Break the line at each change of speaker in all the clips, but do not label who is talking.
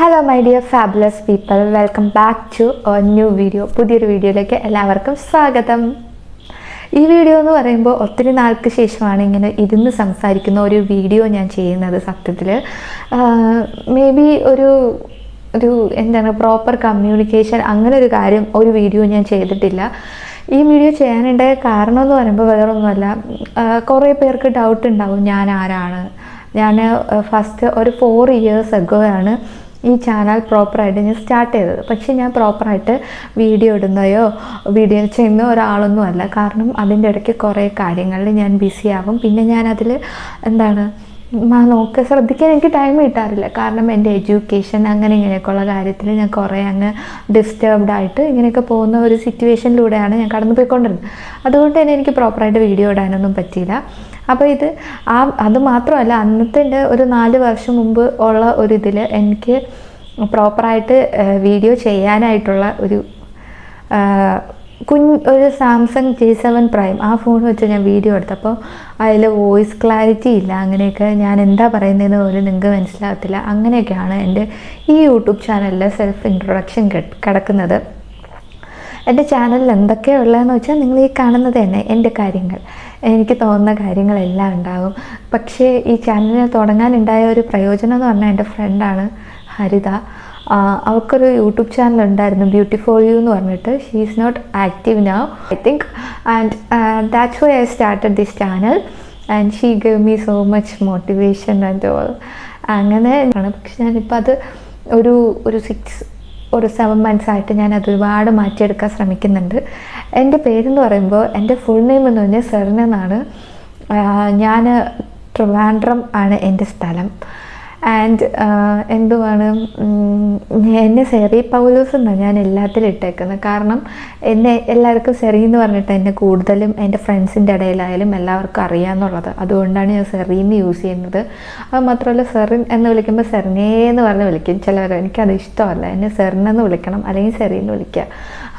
Hello my dear fabulous people welcome back to new video പുതിയൊരു വീഡിയോയിലേക്ക് എല്ലാവർക്കും സ്വാഗതം. ഈ വീഡിയോ എന്ന് പറയുമ്പോൾ ഒത്തിരി നാൾക്ക് ശേഷമാണ് ഇങ്ങനെ ഇരുന്ന് സംസാരിക്കുന്ന ഒരു വീഡിയോ ഞാൻ ചെയ്യുന്നത് സത്യത്തിൽ മേ ബി ഒരു ഒരു എന്താണ് പ്രോപ്പർ കമ്മ്യൂണിക്കേഷൻ അങ്ങനെ ഒരു കാര്യം ഒരു വീഡിയോ ഞാൻ ചെയ്തിട്ടില്ല. ഈ വീഡിയോ ചെയ്യാനുണ്ടായ കാരണം എന്ന് പറയുമ്പോൾ വേറൊന്നുമല്ല. കുറേ പേർക്ക് ഡൗട്ട് ഉണ്ടാവും ഞാൻ ആരാണ്. ഞാൻ ഫസ്റ്റ് ഒരു ഫോർ ഇയേഴ്സ് എഗോ ആണ് ഈ ചാനൽ പ്രോപ്പറായിട്ട് ഞാൻ സ്റ്റാർട്ട് ചെയ്തത്. പക്ഷേ ഞാൻ പ്രോപ്പറായിട്ട് വീഡിയോ ഇടുന്നയോ വീഡിയോ ചെയ്യുന്ന ഒരാളൊന്നും അല്ല. കാരണം അതിന്റെ ഇടയ്ക്ക് കുറേ കാര്യങ്ങളിൽ ഞാൻ ബിസി ആവും. പിന്നെ ഞാനതിൽ എന്താണ് നോക്ക് ശ്രദ്ധിക്കാൻ എനിക്ക് ടൈം കിട്ടാറില്ല. കാരണം എന്റെ എഡ്യൂക്കേഷൻ അങ്ങനെ ഇങ്ങനെയൊക്കെയുള്ള കാര്യത്തിൽ ഞാൻ കുറേ അങ്ങ് ഡിസ്റ്റർബ്ഡ് ആയിട്ട് ഇങ്ങനെയൊക്കെ പോകുന്ന ഒരു സിറ്റുവേഷനിലൂടെയാണ് ഞാൻ കടന്നു പോയിക്കൊണ്ടിരുന്നത് അതുകൊണ്ട് തന്നെ എനിക്ക് പ്രോപ്പറായിട്ട് വീഡിയോ ഇടാനൊന്നും പറ്റിയില്ല. അപ്പോൾ ഇത് ആ അത് മാത്രമല്ല അന്നത്തെ ഒരു നാല് വർഷം മുമ്പ് ഉള്ള ഒരു ഇതിൽ എനിക്ക് പ്രോപ്പറായിട്ട് വീഡിയോ ചെയ്യാനായിട്ടുള്ള ഒരു കുഞ്ഞ് ഒരു സാംസങ് ജെ സെവൻ പ്രൈം ആ ഫോൺ വെച്ച് ഞാൻ വീഡിയോ എടുത്തപ്പോൾ അതിൽ വോയിസ് ക്ലാരിറ്റി ഇല്ല. അങ്ങനെയൊക്കെ ഞാൻ എന്താ പറയുന്നതെന്ന് പോലും നിങ്ങൾക്ക് മനസ്സിലാകത്തില്ല. അങ്ങനെയൊക്കെയാണ് എന്റെ ഈ യൂട്യൂബ് ചാനലിലെ സെൽഫ് ഇൻട്രൊഡക്ഷൻ കിടക്കുന്നത്. എന്റെ ചാനലിൽ എന്തൊക്കെയാണ് ഉള്ളതെന്ന് വെച്ചാൽ നിങ്ങൾ ഈ കാണുന്നത് തന്നെ എന്റെ കാര്യങ്ങൾ. എനിക്ക് തോന്നുന്ന കാര്യങ്ങളെല്ലാം ഉണ്ടാകും പക്ഷേ ഈ ചാനലിനെ തുടങ്ങാനുണ്ടായ ഒരു പ്രയോജനം എന്ന് പറഞ്ഞാൽ എന്റെ ഫ്രണ്ടാണ് ഹരിത. അവൾക്കൊരു യൂട്യൂബ് ചാനൽ ഉണ്ടായിരുന്നു ബ്യൂട്ടി ഫോർ യു എന്ന് പറഞ്ഞിട്ട്. She is not active now I think and that's why I started this channel and she gave me so much motivation and all അങ്ങനെ പക്ഷെ ഞാനിപ്പോൾ അത് ഒരു ഒരു സിക്സ് ഒരു സെവൻ മന്ത്സ് ആയിട്ട് ഞാൻ അത് ഒരുപാട് മാറ്റിയെടുക്കാൻ ശ്രമിക്കുന്നുണ്ട്. എന്റെ പേരെന്ന് പറയുമ്പോൾ എന്റെ ഫുൾ നെയിം എന്ന് പറഞ്ഞാൽ സെറിനെന്നാണ് ഞാൻ ട്രിവാൻഡ്രം ആണ് എന്റെ സ്ഥലം. ആൻഡ് എന്തുവാണ് ഉം, എന്നെ സെറി പൗലോസ് എന്നാണ് ഞാൻ എല്ലാത്തിലും ഇട്ടേക്കുന്നത് കാരണം എന്നെ എല്ലാവർക്കും സെറി എന്ന് പറഞ്ഞിട്ട് എന്നെ കൂടുതലും എന്റെ ഫ്രണ്ട്സിന്റെ ഇടയിലായാലും എല്ലാവർക്കും അറിയാമെന്നുള്ളത് അതുകൊണ്ടാണ് ഞാൻ സെറീന്ന് യൂസ് ചെയ്യുന്നത്. അത് മാത്രമല്ല സെറിൻ എന്ന് വിളിക്കുമ്പോൾ സെറിനേ എന്ന് പറഞ്ഞ് വിളിക്കും ചിലവർ എനിക്കത് ഇഷ്ടമല്ല. എന്നെ സെറിനെന്ന് വിളിക്കണം അല്ലെങ്കിൽ സെറീന്ന് വിളിക്കുക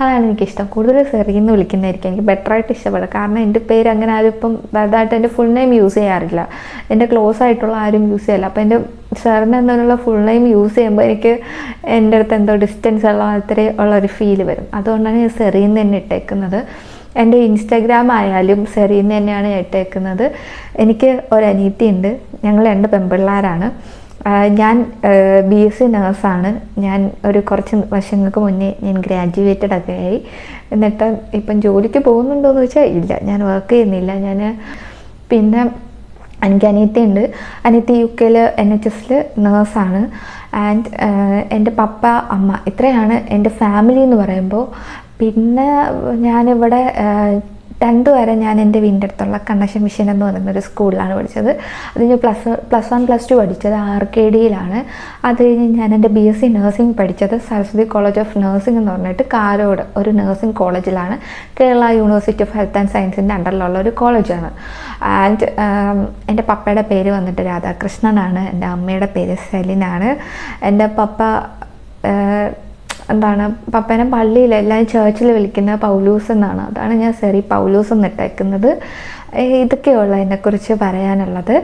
അതാണ് എനിക്കിഷ്ടം. കൂടുതൽ എന്ന് വിളിക്കുന്നതായിരിക്കും എനിക്ക് ബെറ്ററായിട്ട് ഇഷ്ടപ്പെടുക. കാരണം എന്റെ പേര് അങ്ങനെ ആരും ഇപ്പം വലുതായിട്ട് എന്റെ ഫുൾ നെയിം യൂസ് ചെയ്യാറില്ല. എന്റെ ക്ലോസ് ആയിട്ടുള്ള ആരും യൂസ് ചെയ്യില്ല. അപ്പോൾ എന്റെ സാറിന് എന്നുള്ള ഫുൾ നെയിം യൂസ് ചെയ്യുമ്പോൾ എനിക്ക് എന്റെ അടുത്ത് എന്തോ ഡിസ്റ്റൻസ് ഉള്ള അത്ര ഉള്ള ഒരു ഫീൽ വരും. അതുകൊണ്ടാണ് ഞാൻ സെറീന്ന് തന്നെ ഇട്ടേക്കുന്നത്. എന്റെ ഇൻസ്റ്റാഗ്രാം ആയാലും സെറീന്ന് തന്നെയാണ് ഇട്ടേക്കുന്നത്. എനിക്ക് ഒരു അനീത്തി ഉണ്ട് ഞങ്ങൾ രണ്ട് പെൺപിള്ളേരാണ് ഞാൻ ബി എസ് സി നേഴ്സാണ് ഞാൻ ഒരു കുറച്ച് വർഷങ്ങൾക്ക് മുന്നേ ഞാൻ ഗ്രാജുവേറ്റഡ് ഒക്കെ ആയി. എന്നിട്ട് ഇപ്പം ജോലിക്ക് പോകുന്നുണ്ടോ എന്ന് വെച്ചാൽ ഇല്ല. ഞാൻ വർക്ക് ചെയ്യുന്നില്ല. ഞാൻ പിന്നെ എനിക്ക് അനിയത്തിയുണ്ട് അനിയത്തി യു കെയിൽ എൻ എച്ച് എസിൽ നേഴ്സാണ് ആൻഡ് എന്റെ പപ്പ അമ്മ ഇത്രയാണ് എന്റെ ഫാമിലി എന്ന് പറയുമ്പോൾ. പിന്നെ ഞാനിവിടെ വരെ ഞാൻ എന്റെ വീടിന്റെ അടുത്തുള്ള കണ്ണശൻ മിഷൻ എന്ന് പറയുന്ന ഒരു സ്കൂളിലാണ് പഠിച്ചത്. അത് ഞാൻ plus plus one plus two പഠിച്ചത് ആർ കെ ഡിയിലാണ് അത് കഴിഞ്ഞ് ഞാൻ എന്റെ ബി എസ് സി നഴ്സിംഗ് പഠിച്ചത് സരസ്വതി കോളേജ് ഓഫ് നഴ്സിംഗ് എന്ന് പറഞ്ഞിട്ട് കാരോട് ഒരു നഴ്സിംഗ് കോളേജിലാണ് Kerala university of health and സയൻസിന്റെ അണ്ടറിലുള്ള ഒരു കോളേജാണ് ആൻഡ് എന്റെ പപ്പയുടെ പേര് വന്നിട്ട് രാധാകൃഷ്ണനാണ്. എന്റെ അമ്മയുടെ പേര് സെലിനാണ്. എന്റെ പപ്പ എന്താണ് പപ്പനെ പള്ളിയിൽ എല്ലാം ചേർച്ചിൽ വിളിക്കുന്ന പൗലൂസ് എന്നാണ്. അതാണ് ഞാൻ സെറി പൗലൂസ് എന്നിട്ടേക്കുന്നത്. ഇതൊക്കെയുള്ള എന്നെക്കുറിച്ച് പറയാനുള്ളത്.